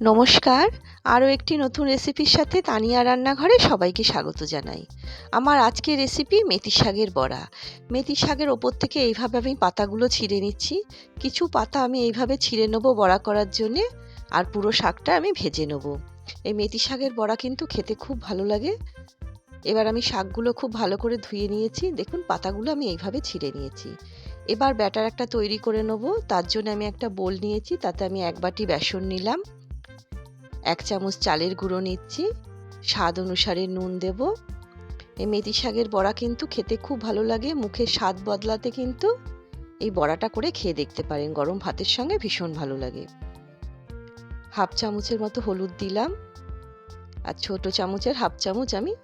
নমস্কার। আরও একটি নতুন রেসিপির সাথে তানিয়া রান্নাঘরে সবাইকে স্বাগত জানাই। আমার আজকের রেসিপি মেথি শাকের বড়া। মেথি শাকের ওপর থেকে এইভাবে আমি পাতাগুলো ছিঁড়ে নিচ্ছি। কিছু পাতা আমি এইভাবে ছিঁড়ে নেব বড়া করার জন্যে, আর পুরো শাকটা আমি ভেজে নেব। এই মেথি শাকের বড়া কিন্তু খেতে খুব ভালো লাগে। এবার আমি শাকগুলো খুব ভালো করে ধুয়ে নিয়েছি। দেখুন, পাতাগুলো আমি এইভাবে ছিঁড়ে নিয়েছি। এবার ব্যাটার একটা তৈরি করে নেব। তার জন্য আমি একটা বোল নিয়েছি। তাতে আমি এক বাটি বেসন নিলাম। এক চামচ চালের গুঁড়ো নিচ্ছি, স্বাদ অনুসারে নুন দেব। এই মেথি শাকের বড়া কিন্তু খেতে খুব ভালো লাগে, মুখের স্বাদ বদলাতে কিন্তু এই বড়াটা করে খেয়ে দেখতে পারেন, গরম ভাতের সঙ্গে ভীষণ ভালো লাগে। হাফ চামচের মতো হলুদ দিলাম, আর ছোট চামচের হাফ চামচ আমি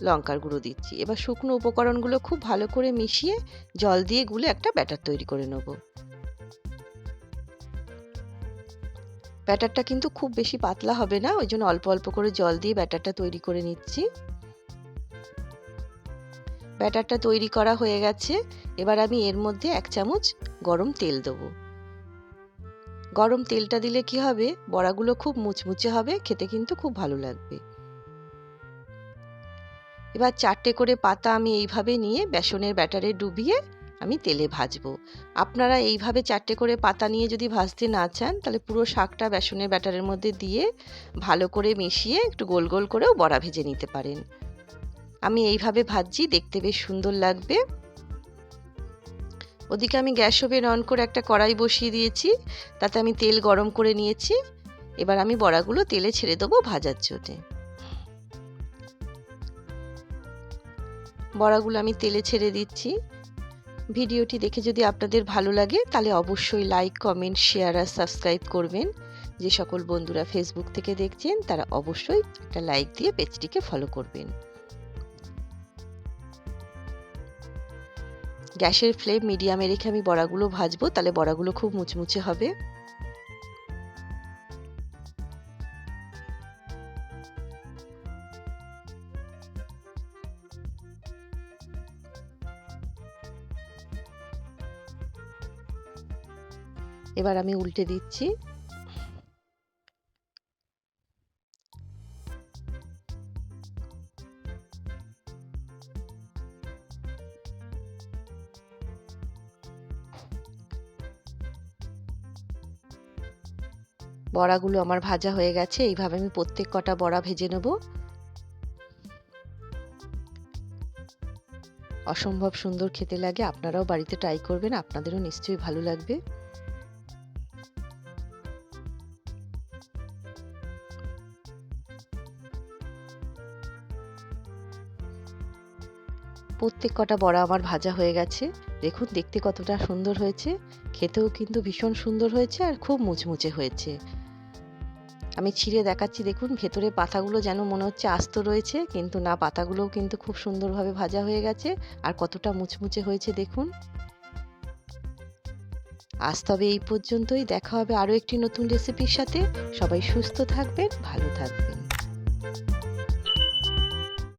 লঙ্কার গুঁড়ো দিচ্ছি। এবার শুকনো উপকরণগুলো খুব ভালো করে মিশিয়ে জল দিয়ে গুলে একটা ব্যাটার তৈরি করে নেব। ব্যাটারটা কিন্তু খুব বেশি পাতলা হবে না, ওই জন্য অল্প অল্প করে জল দিয়ে ব্যাটারটা তৈরি করে নিচ্ছি। ব্যাটারটা তৈরি করা হয়ে গেছে, এবার আমি এর মধ্যে এক চামচ গরম তেল দেবো। গরম তেলটা দিলে কি হবে, বড়াগুলো খুব মুচমুচে হবে, খেতে কিন্তু খুব ভালো লাগবে। এবার চারটে করে পাতা আমি এইভাবে নিয়ে বেসনের ব্যাটারে ডুবিয়ে আমি তেলে ভাজবো। আপনারা এইভাবে চারটে করে পাতা নিয়ে যদি ভাজতে না চান, তাহলে পুরো শাকটা বেসনের ব্যাটারের মধ্যে দিয়ে ভালো করে মিশিয়ে একটু গোল গোল করেও বড়া ভেজে নিতে পারেন। আমি এইভাবে ভাজছি, দেখতে বেশ সুন্দর লাগবে। ওদিকে আমি গ্যাস ওভেন অন করে একটা কড়াই বসিয়ে দিয়েছি, তাতে আমি তেল গরম করে নিয়েছি। এবার আমি বড়াগুলো তেলে ছেড়ে দেবো ভাজার জন্যে। বড়াগুলো আমি তেলে ছেড়ে দিচ্ছি। ভিডিওটি দেখে যদি আপনাদের ভালো লাগে, তাহলে অবশ্যই লাইক কমেন্ট শেয়ার আর সাবস্ক্রাইব করবেন। যে সকল বন্ধুরা ফেসবুক থেকে দেখছেন, তারা অবশ্যই একটা লাইক দিয়ে পেজটিকে ফলো করবেন। গ্যাসের ফ্লেম মিডিয়ামে রেখে আমি বড়াগুলো ভাজবো, তাহলে বড়াগুলো খুব মুচমুচে হবে। এবার আমি উল্টে দিচ্ছি। বড়াগুলো আমার ভাজা হয়ে গেছে, এইভাবে আমি প্রত্যেক কটা বড়া ভেজে নেব। অসম্ভব সুন্দর খেতে লাগে, আপনারাও বাড়িতে ট্রাই করবেন, আপনাদেরও নিশ্চয়ই ভালো লাগবে। প্রত্যেক কটা বড়া আমার ভাজা হয়ে গেছে। দেখুন, দেখতে কতটা সুন্দর হয়েছে। খেতেও কিন্তু ভীষণ সুন্দর হয়েছে আর খুব মুচমুচে হয়েছে। আমি ছিঁড়ে দেখাচ্ছি, দেখুন, ভেতরে পাতাগুলো যেন মনে হচ্ছে আস্ত রয়েছে, কিন্তু না, পাতাগুলোও কিন্তু খুব সুন্দরভাবে ভাজা হয়ে গেছে আর কতটা মুচমুচে হয়েছে, দেখুন। আজ তবে এই পর্যন্তই, দেখা হবে আরও একটি নতুন রেসিপির সাথে। সবাই সুস্থ থাকবেন, ভালো থাকবেন।